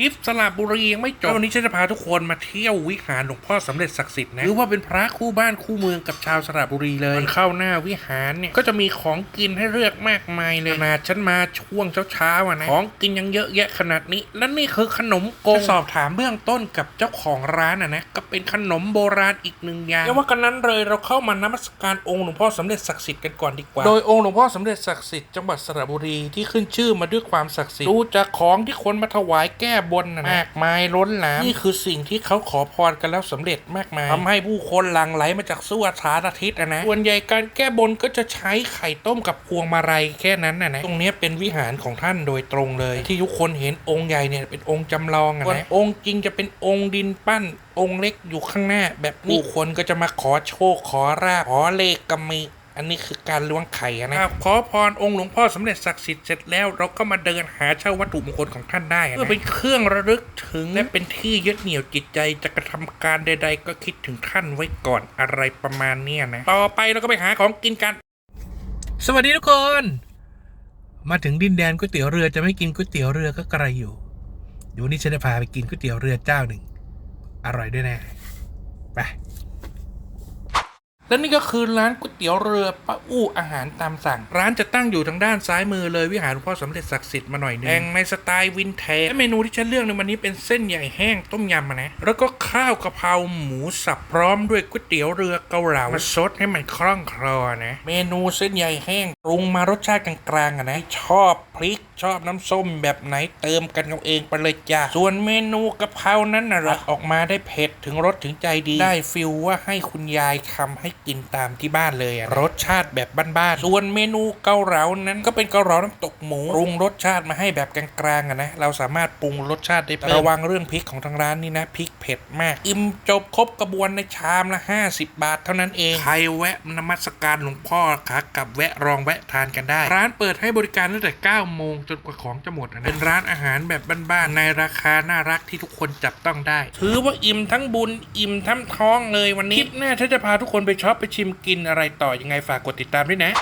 กิฟสระบุรียังไม่จบวันนี้ฉันจะพาทุกคนมาเที่ยววิหารหลวงพ่อสำเร็จศักดิ์สิทธิ์นะหรือว่าเป็นพระคู่บ้านคู่เมืองกับชาวสระบุรีเลยมันเข้าหน้าวิหารเนี่ยก็จะมีของกินให้เลือกมากมายเลยขนาดฉันมาช่วงเช้าๆอะนะของกินยังเยอะแยะขนาดนี้ และนี่คือขนมโกงสอบถามเบื้องต้นกับเจ้าของร้านอะนะก็เป็นขนมโบราณอีกหนึ่งอย่างแต่ว่ากันนั้นเลยเราเข้ามานมัสการองค์หลวงพ่อสำเร็จศักดิ์สิทธิ์กันก่อนดีกว่าโดยองค์หลวงพ่อสำเร็จศักดิ์สิทธิ์จังหวัดสระบุรีที่ขึ้นชื่อมาด้วยความศักดิ์สิทธิ์ดูจากของที่คนมาถวายแก้บนนะนะมากมายล้นหลามนี่คือสิ่งที่เขาขอพรกันแล้วสำเร็จมากมายทำให้ผู้คนหลั่งไหลมาจากสู้สารทิศอะนะ ส่วนใหญ่การแก้บนก็จะใช้ไข่ต้มกับพวงมาลัยแค่นั้นนะนะ ตรงเนี้ยเป็นวิหารของท่านโดยตรงเลย ที่ทุกคนเห็นองค์ใหญ่เนี่ยเป็นองค์จำลองอะนะองค์จริงจะเป็นองค์ดินปั้นองค์เล็กอยู่ข้างหน้า แบบนี้ผู้คนก็จะมาขอโชคขอราบขอเลขก็มี อันนี้คือการล้วงไข่อะนะครับขอพรองค์หลวงพ่อสำเร็จศักดิ์สิทธิ์เสร็จแล้วเราก็มาเดินหาเช่าวัตถุมงคลของท่านได้อะนะเพื่อเป็นเครื่องระลึกถึงและเป็นที่ยึดเหนี่ยวจิตใจจะกระทำการใด ๆ ก็คิดถึงท่านไว้ก่อนอะไรประมาณเนี้ยนะต่อไปเราก็ไปหาของกินกัน สวัสดีทุกคน มาถึงดินแดนก๋วยเตี๋ยวเรือจะไม่กินก๋วยเตี๋ยวเรือก็กระไรอยู่เดี๋ยววันนี้ฉันจะพาไปกินก๋วยเตี๋ยวเรือเจ้าหนึ่งอร่อยด้วยแน่ไป และนี่ก็คือร้านก๋วยเตี๋ยวเรือป้าอู้อาหารตามสั่ง ร้านจะตั้งอยู่ทางด้านซ้ายมือเลยวิหารหลวงพ่อสมเด็จศักดิ์สิทธิ์มาหน่อยนึงแต่งในสไตล์วินเทจและเมนูที่ฉันเลือกในวันนี้เป็นเส้นใหญ่แห้งต้มยำนะ แล้วก็ข้าวกะเพราหมูสับพร้อมด้วยก๋วยเตี๋ยวเรือเกาเหลามาซดให้มันคล่องคลอนะ เมนูเส้นใหญ่แห้งปรุงมารสชาติกลางๆนะชอบพริกชอบน้ำส้มแบบไหนเติมกันเอาเองไปเลยจ้าส่วนเมนูกะเพรานั้นนะรักออกมาได้เผ็ดถึงรสถึงใจดี ได้ฟิลว่าให้คุณยายทำให้กินตามที่บ้านเลยอะรสชาติแบบบ้านๆส่วนเมนูเกาเหลานั้นก็เป็นเกาเหลาน้ำตกหมูปรุงรสชาติมาให้แบบกลางๆอะนะเราสามารถปรุงรสชาติได้เพิ่มระวังเรื่องพริกของทางร้านนี่นะพริกเผ็ดมาก อิ่มจบครบกระบวนในชามละ 50 บาทเท่านั้นเองใครแวะนมัสการหลวงพ่อขากลับแวะรองแวะทานกันได้ ร้านเปิดให้บริการตั้งแต่9โมงจนกว่าของจะหมดอะนะเป็นร้านอาหารแบบบ้านๆในราคาน่ารักที่ทุกคนจับต้องได้ ถือว่าอิ่มทั้งบุญอิ่มทั้งท้องเลยวันนี้คลิปหน้าฉันจะพาทุกคนไปช็อปไปชิมกินอะไรต่อยังไงฝากกดติดตามด้วยนะ